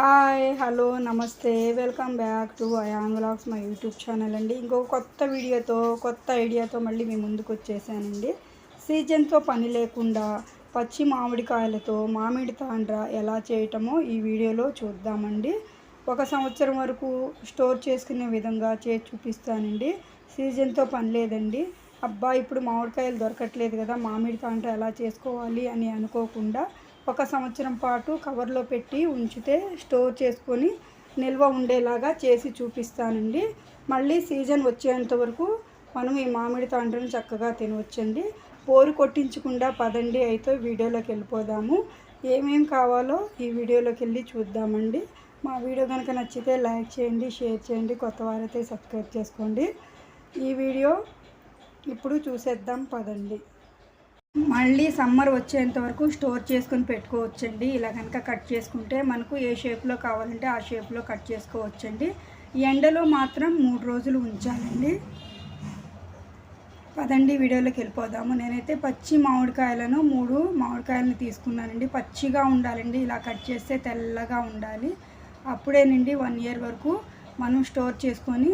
Hi hello నమస్తే. Welcome back to Ayan vlogs మా YouTube channel అండి. ఇంకొక కొత్త వీడియోతో కొత్త ఐడియాతో మళ్ళీ మేము ముందుకు వచ్చేసానండి. సీజన్తో పని లేకుండా పచ్చి మామిడికాయలతో మామిడి తాండ్ర ఎలా చేయటమో ఈ వీడియోలో చూద్దామండి. ఒక సంవత్సరం వరకు స్టోర్ చేసుకునే విధంగా చేసి చూపిస్తానండి. సీజన్తో పని లేదండి. అబ్బా ఇప్పుడు మామిడికాయలు దొరకట్లేదు కదా మామిడి తాండ్ర ఎలా చేసుకోవాలి అని అనుకోకుండా ఒక సంవత్సరం పాటు కవర్లో పెట్టి ఉంచితే స్టోర్ చేసుకొని నిల్వ ఉండేలాగా చేసి చూపిస్తానండి. మళ్ళీ సీజన్ వచ్చేంత వరకు మనం ఈ మామిడి తాండ్రను చక్కగా తినవచ్చండి. పోరు కొట్టించకుండా పదండి అయితే వీడియోలోకి వెళ్ళిపోదాము. ఏమేం కావాలో ఈ వీడియోలోకి వెళ్ళి చూద్దామండి. మా వీడియో కనుక నచ్చితే లైక్ చేయండి షేర్ చేయండి కొత్త వారైతే సబ్స్క్రైబ్ చేసుకోండి. ఈ వీడియో ఇప్పుడు చూసేద్దాం పదండి. మళ్ళీ సమ్మర్ వచ్చేంత వరకు స్టోర్ చేసుకొని పెట్టుకోవచ్చండి. ఇలా కనుక కట్ చేసుకుంటే మనకు ఏ షేప్లో కావాలంటే ఆ షేప్లో కట్ చేసుకోవచ్చండి. ఎండలో మాత్రం మూడు రోజులు ఉంచాలండి. పదండి వీడియోలోకి వెళ్ళిపోదాము. నేనైతే పచ్చి మామిడికాయలను మూడు మామిడికాయలను తీసుకున్నానండి. పచ్చిగా ఉండాలండి. ఇలా కట్ చేస్తే తెల్లగా ఉండాలి. అప్పుడేనండి వన్ ఇయర్ వరకు మనం స్టోర్ చేసుకొని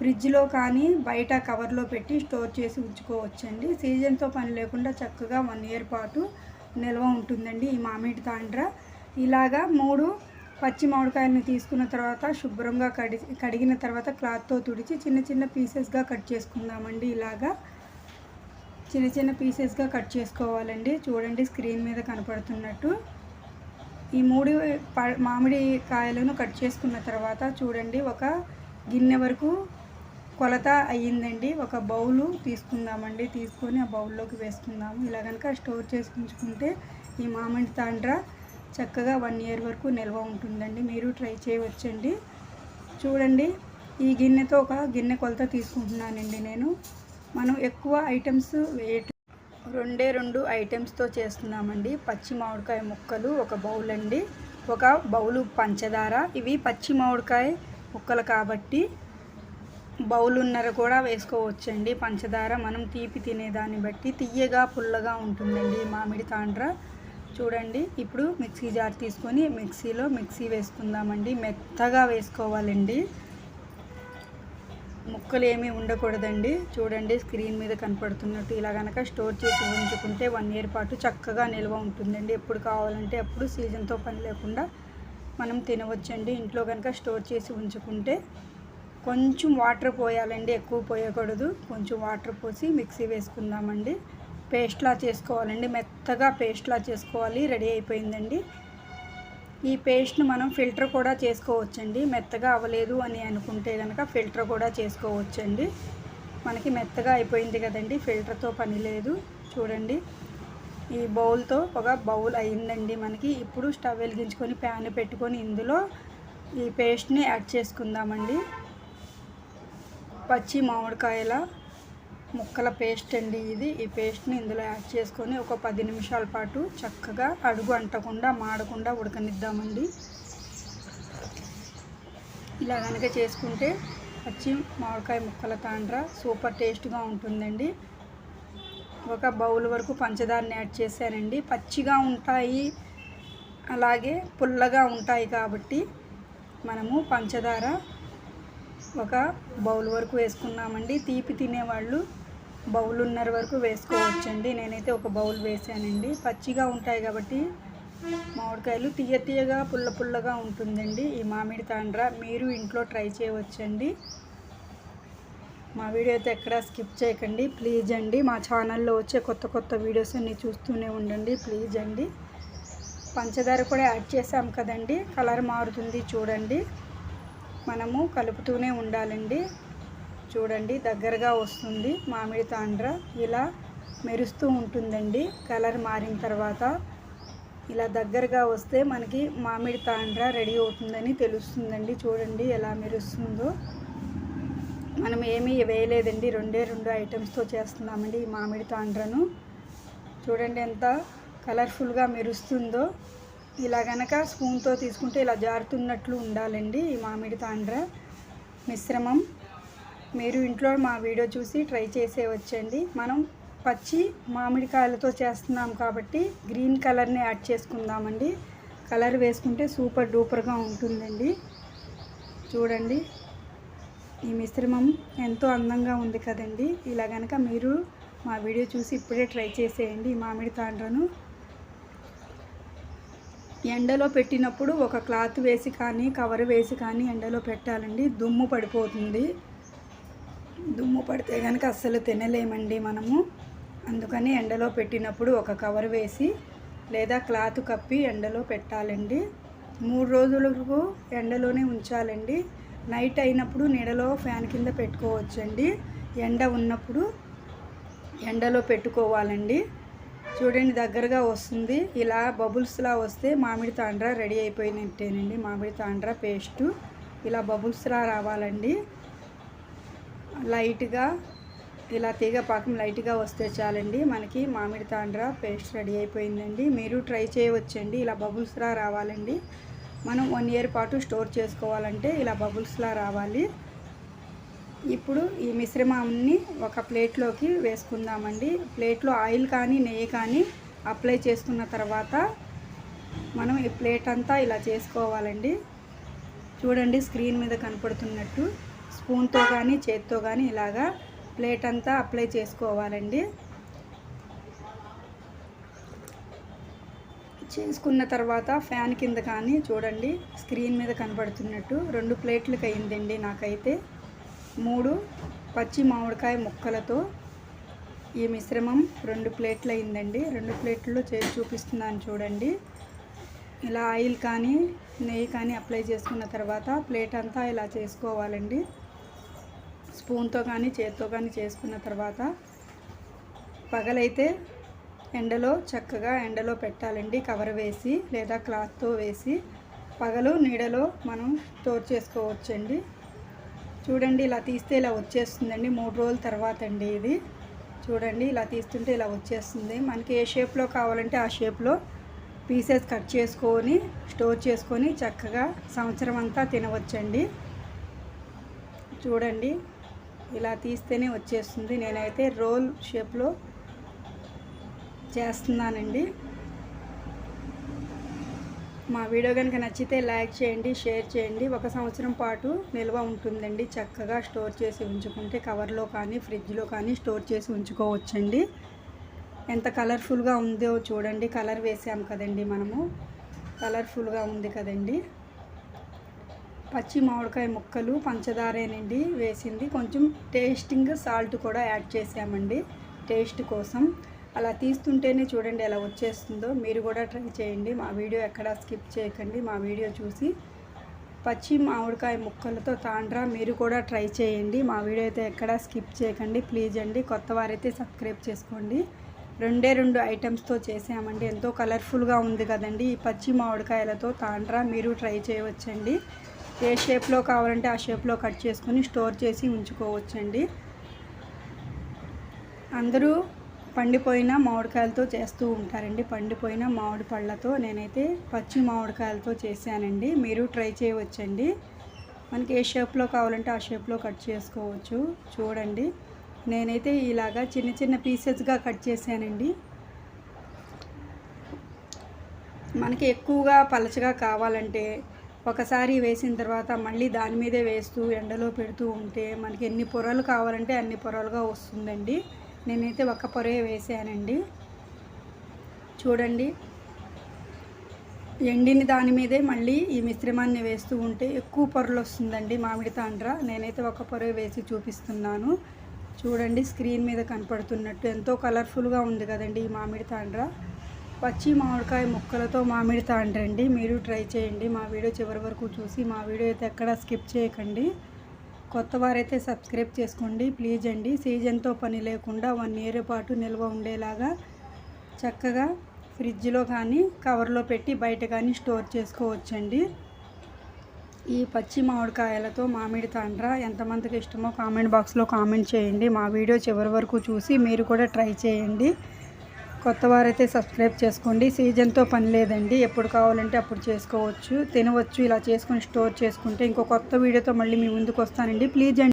ఫ్రిడ్జ్లో కానీ బయట కవర్లో పెట్టి స్టోర్ చేసి ఉంచుకోవచ్చండి. సీజన్తో పని లేకుండా చక్కగా వన్ ఇయర్ పాటు నిల్వ ఉంటుందండి ఈ మామిడి తాండ్ర. ఇలాగా మూడు పచ్చి మామిడికాయలను తీసుకున్న తర్వాత శుభ్రంగా కడి కడిగిన తర్వాత క్లాత్తో తుడిచి చిన్న చిన్న పీసెస్గా కట్ చేసుకుందామండి ఇలాగా. చిన్న చిన్న పీసెస్గా కట్ చేసుకోవాలండి. చూడండి స్క్రీన్ మీద కనపడుతున్నట్టు. ఈ మూడు ప మామిడి కాయలను కట్ చేసుకున్న తర్వాత చూడండి ఒక గిన్నె వరకు కొలత అయ్యిందండి. ఒక బౌలు తీసుకుందామండి. తీసుకొని ఆ బౌల్లోకి వేసుకుందాము. ఇలా కనుక స్టోర్ చేసి ఉంచుకుంటే ఈ మామిడి తాండ్ర చక్కగా వన్ ఇయర్ వరకు నిల్వ ఉంటుందండి. మీరు ట్రై చేయవచ్చండి. చూడండి ఈ గిన్నెతో ఒక గిన్నె కొలత తీసుకుంటున్నానండి నేను. మనం ఎక్కువ ఐటమ్స్ వేయట రెండే రెండు ఐటమ్స్తో చేస్తున్నామండి. పచ్చి మామిడికాయ ముక్కలు ఒక బౌల్ అండి ఒక బౌలు పంచదార. ఇవి పచ్చి మామిడికాయ ముక్కలు కాబట్టి బౌలున్నర కూడా వేసుకోవచ్చండి. పంచదార మనం తీపి తినేదాన్ని బట్టి తీయగా పుల్లగా ఉంటుందండి మామిడి తాండ్ర. చూడండి ఇప్పుడు మిక్సీ జార్ తీసుకొని మిక్సీలో మిక్సీ వేసుకుందామండి. మెత్తగా వేసుకోవాలండి. ముక్కలు ఏమీ ఉండకూడదండి. చూడండి స్క్రీన్ మీద కనపడుతున్నట్టు ఇలా కనుక స్టోర్ చేసి ఉంచుకుంటే వన్ ఇయర్ పాటు చక్కగా నిల్వ ఉంటుందండి. ఎప్పుడు కావాలంటే అప్పుడు సీజన్తో పని లేకుండా మనం తినవచ్చండి. ఇంట్లో కనుక స్టోర్ చేసి ఉంచుకుంటే కొంచెం వాటర్ పోయాలండి ఎక్కువ పోయకూడదు. కొంచెం వాటర్ పోసి మిక్సీ వేసుకుందామండి. పేస్ట్లా చేసుకోవాలండి. మెత్తగా పేస్ట్లా చేసుకోవాలి. రెడీ అయిపోయిందండి. ఈ పేస్ట్ను మనం ఫిల్టర్ కూడా చేసుకోవచ్చండి. మెత్తగా అవ్వలేదు అని అనుకుంటే కనుక ఫిల్టర్ కూడా చేసుకోవచ్చండి. మనకి మెత్తగా అయిపోయింది కదండి. ఫిల్టర్తో పని లేదు. చూడండి. ఈ బౌల్తో ఒక బౌల్ అయిందండి మనకి. ఇప్పుడు స్టవ్ వెలిగించుకొని ప్యాన్ పెట్టుకొని ఇందులో ఈ పేస్ట్ని యాడ్ చేసుకుందామండి. పచ్చి మామిడికాయల ముక్కల పేస్ట్ అండి ఇది. ఈ పేస్ట్ని ఇందులో యాడ్ చేసుకొని ఒక పది నిమిషాల పాటు చక్కగా అడుగు అంటకుండా మాడకుండా ఉడకనిద్దామండి. ఇలా కనుక చేసుకుంటే పచ్చి మామిడికాయ ముక్కల తాండ్ర సూపర్ టేస్ట్గా ఉంటుందండి. ఒక బౌల్ వరకు పంచదారని యాడ్ చేశానండి. పచ్చిగా ఉంటాయి అలాగే పుల్లగా ఉంటాయి కాబట్టి మనము పంచదార ఒక బౌల్ వరకు వేసుకున్నామండి. తీపి తినేవాళ్ళు బౌలున్నర వరకు వేసుకోవచ్చండి. నేనైతే ఒక బౌల్ వేసానండి. పచ్చిగా ఉంటాయి కాబట్టి మామిడికాయలు తీయ తీయగా పుల్ల పుల్లగా ఉంటుందండి. ఈ మామిడి తాండ్ర మీరు ఇంట్లో ట్రై చేయవచ్చండి. మా వీడియో అయితే ఎక్కడ స్కిప్ చేయకండి. ప్లీజ్ అండి మా ఛానల్లో వచ్చే కొత్త కొత్త వీడియోస్ అన్నీ చూస్తూనే ఉండండి. ప్లీజ్ అండి. పంచదార కూడా యాడ్ చేసాం కదండి. కలర్ మారుతుంది చూడండి. మనము కలుపుతూనే ఉండాలండి. చూడండి దగ్గరగా వస్తుంది మామిడి తాండ్ర. ఇలా మెరుస్తూ ఉంటుందండి. కలర్ మారిన తర్వాత ఇలా దగ్గరగా వస్తే మనకి మామిడి తాండ్ర రెడీ అవుతుందని తెలుస్తుందండి. చూడండి ఎలా మెరుస్తుందో. మనం ఏమీ వేయలేదండి. రెండే రెండు ఐటమ్స్తో చేస్తున్నామండి ఈ మామిడి తాండ్రను. చూడండి ఎంత కలర్ఫుల్గా మెరుస్తుందో. ఇలా గనక స్పూన్తో తీసుకుంటే ఇలా జారుతున్నట్లు ఉండాలండి ఈ మామిడి తాండ్ర. మిశ్రమం. మీరు ఇంట్లో మా వీడియో చూసి ట్రై చేసేవచ్చండి మనం పచ్చి మామిడికాయలతో చేస్తున్నాం కాబట్టి గ్రీన్ కలర్ని యాడ్ చేసుకుందామండి. కలర్ వేసుకుంటే సూపర్ డూపర్గా ఉంటుందండి. చూడండి. ఈ మిశ్రమం ఎంతో అందంగా ఉంది కదండి. ఇలా కనుక మీరు మా వీడియో చూసి ఇప్పుడే ట్రై చేసేయండి ఈ మామిడి తాండ్రను. ఎండలో పెట్టినప్పుడు ఒక క్లాత్ వేసి కానీ కవర్ వేసి కానీ ఎండలో పెట్టాలండి. దుమ్ము పడిపోతుంది. దుమ్ము పడితే కనుక అస్సలు తినలేమండి మనము. అందుకని ఎండలో పెట్టినప్పుడు ఒక కవర్ వేసి లేదా క్లాత్ కప్పి ఎండలో పెట్టాలండి. మూడు రోజులకు ఎండలోనే ఉంచాలండి. నైట్ అయినప్పుడు నీడలో ఫ్యాన్ కింద పెట్టుకోవచ్చండి. ఎండ ఉన్నప్పుడు ఎండలో పెట్టుకోవాలండి. చూడండి దగ్గరగా వస్తుంది. ఇలా బబుల్స్లా వస్తే మామిడి తాండ్ర రెడీ అయిపోయినట్టేనండి. మామిడి తాండ్ర పేస్టు ఇలా బబుల్స్లా రావాలండి. లైట్గా ఇలా తీగ పాకం లైట్గా వస్తే చాలండి. మనకి మామిడి తాండ్ర పేస్ట్ రెడీ అయిపోయిందండి. మీరు ట్రై చేయవచ్చండి. ఇలా బబుల్స్లా రావాలండి. మనం వన్ ఇయర్ పాటు స్టోర్ చేసుకోవాలంటే ఇలా బబుల్స్లా రావాలి. ఇప్పుడు ఈ మిశ్రమాన్ని ఒక ప్లేట్లోకి వేసుకుందామండి. ప్లేట్లో ఆయిల్ కానీ నెయ్యి కానీ అప్లై చేసుకున్న తర్వాత మనం ఈ ప్లేట్ అంతా ఇలా చేసుకోవాలండి. చూడండి స్క్రీన్ మీద కనపడుతున్నట్టు స్పూన్తో కానీ చేత్తో కానీ ఇలాగా ప్లేట్ అంతా అప్లై చేసుకోవాలండి. చేసుకున్న తర్వాత ఫ్యాన్ కింద కానీ చూడండి స్క్రీన్ మీద కనపడుతున్నట్టు రెండు ప్లేట్లకు అయిందండి నాకైతే. మూడు పచ్చి మామిడికాయ ముక్కలతో ఈ మిశ్రమం రెండు ప్లేట్లు అయిందండి రెండు ప్లేట్లు చేసి చూపిస్తున్నాను చూడండి. ఇలా ఆయిల్ కానీ నెయ్యి కానీ అప్లై చేసుకున్న తర్వాత ప్లేట్ అంతా ఇలా చేసుకోవాలండి. స్పూన్తో కానీ చేతితో కానీ చేసుకున్న తర్వాత పగలైతే ఎండలో చక్కగా ఎండలో పెట్టాలండి. కవర్ వేసి లేదా క్లాత్తో వేసి పగలు నీడలో మనం స్టోర్ చేసుకోవచ్చండి. చూడండి ఇలా తీస్తే ఇలా వచ్చేస్తుందండి. మూడు రోజుల తర్వాత అండి ఇది. చూడండి ఇలా తీస్తుంటే ఇలా వచ్చేస్తుంది. మనకి ఏ షేప్లో కావాలంటే ఆ షేప్లో పీసెస్ కట్ చేసుకొని స్టోర్ చేసుకొని చక్కగా సంవత్సరం అంతా తినవచ్చండి. చూడండి ఇలా తీస్తేనే వచ్చేస్తుంది. నేనైతే రోల్ షేప్లో చేస్తున్నానండి. మా వీడియో కనుక నచ్చితే లైక్ చేయండి షేర్ చేయండి. ఒక సంవత్సరం పాటు నిల్వ ఉంటుందండి. చక్కగా స్టోర్ చేసి ఉంచుకుంటే కవర్లో కానీ ఫ్రిడ్జ్లో కానీ స్టోర్ చేసి ఉంచుకోవచ్చండి. ఎంత కలర్ఫుల్గా ఉందో చూడండి. కలర్ వేసాం కదండి మనము. కలర్ఫుల్గా ఉంది కదండి. పచ్చి మామిడికాయ ముక్కలు పంచదారేనండి వేసింది. కొంచెం టేస్టింగ్ సాల్ట్ కూడా యాడ్ చేసామండి. టేస్ట్ కోసం అలా తీస్తుంటేనే చూడండి ఎలా వచ్చేస్తుందో. మీరు కూడా ట్రై చేయండి. మా వీడియో ఎక్కడా స్కిప్ చేయకండి. మా వీడియో చూసి పచ్చి మామిడికాయ ముక్కలతో తాండ్రా మీరు కూడా ట్రై చేయండి. మా వీడియో అయితే ఎక్కడా స్కిప్ చేయకండి. ప్లీజ్ అండి కొత్త వారైతే సబ్స్క్రైబ్ చేసుకోండి. రెండే రెండు ఐటమ్స్తో చేసామండి. ఎంతో కలర్ఫుల్గా ఉంది కదండి. ఈ పచ్చి మామిడికాయలతో తాండ్రా మీరు ట్రై చేయవచ్చండి. ఏ షేప్లో కావాలంటే ఆ షేప్లో కట్ చేసుకొని స్టోర్ చేసి ఉంచుకోవచ్చండి. అందరూ పండిపోయిన మామిడికాయలతో చేస్తూ ఉంటారండి. పండిపోయిన మామిడి పళ్ళతో నేనైతే పచ్చి మామిడికాయలతో చేశానండి. మీరు ట్రై చేయవచ్చండి. మనకి ఏ షేప్లో కావాలంటే ఆ షేప్లో కట్ చేసుకోవచ్చు. చూడండి. నేనైతే ఇలాగా చిన్న చిన్న పీసెస్గా కట్ చేశానండి. మనకి ఎక్కువగా పలచగా కావాలంటే ఒకసారి వేసిన తర్వాత మళ్ళీ దాని మీదే వేస్తూ ఎండలో పెడుతూ ఉంటే మనకి ఎన్ని పొరలు కావాలంటే అన్ని పొరలుగా వస్తుందండి. నేనైతే ఒక పొరే వేసానండి. చూడండి. ఎండిన దాని మీదే మళ్ళీ ఈ మిశ్రమాన్ని వేస్తూ ఉంటే ఎక్కువ పొరలు వస్తుందండి మామిడి తాండ్ర. నేనైతే ఒక పొర వేసి చూపిస్తున్నాను. చూడండి స్క్రీన్ మీద కనపడుతున్నట్టు ఎంతో కలర్ఫుల్గా ఉంది కదండి ఈ మామిడి తాండ్ర. పచ్చి మామిడికాయ ముక్కలతో మామిడి తాండ్రండి. మీరు ట్రై చేయండి. మా వీడియో చివరి వరకు చూసి మా వీడియో అయితే ఎక్కడా స్కిప్ చేయకండి. కొత్త వారైతే సబ్స్క్రైబ్ చేసుకోండి. ప్లీజ్ అండి. సీజన్తో పని లేకుండా వన్ ఇయర్ పాటు నిల్వ ఉండేలాగా చక్కగా ఫ్రిడ్జ్లో కానీ కవర్లో పెట్టి బయట కానీ స్టోర్ చేసుకోవచ్చండి. ఈ పచ్చి మామిడికాయలతో మామిడి తాండ్ర ఎంతమందికి ఇష్టమో కామెంట్ బాక్స్లో కామెంట్ చేయండి. మా వీడియో చివరి వరకు చూసి మీరు కూడా ట్రై చేయండి. కొత్త వారైతే సబ్స్క్రైబ్ చేసుకోండి. సీజన్తో పని లేదండి. ఎప్పుడు కావాలంటే అప్పుడు చేసుకోవచ్చు. తినవచ్చు ఇలా చేసుకొని స్టోర్ చేసుకుంటే ఇంకో కొత్త వీడియోతో మళ్ళీ మీ ముందుకు వస్తానండి. ప్లీజ్ అండి.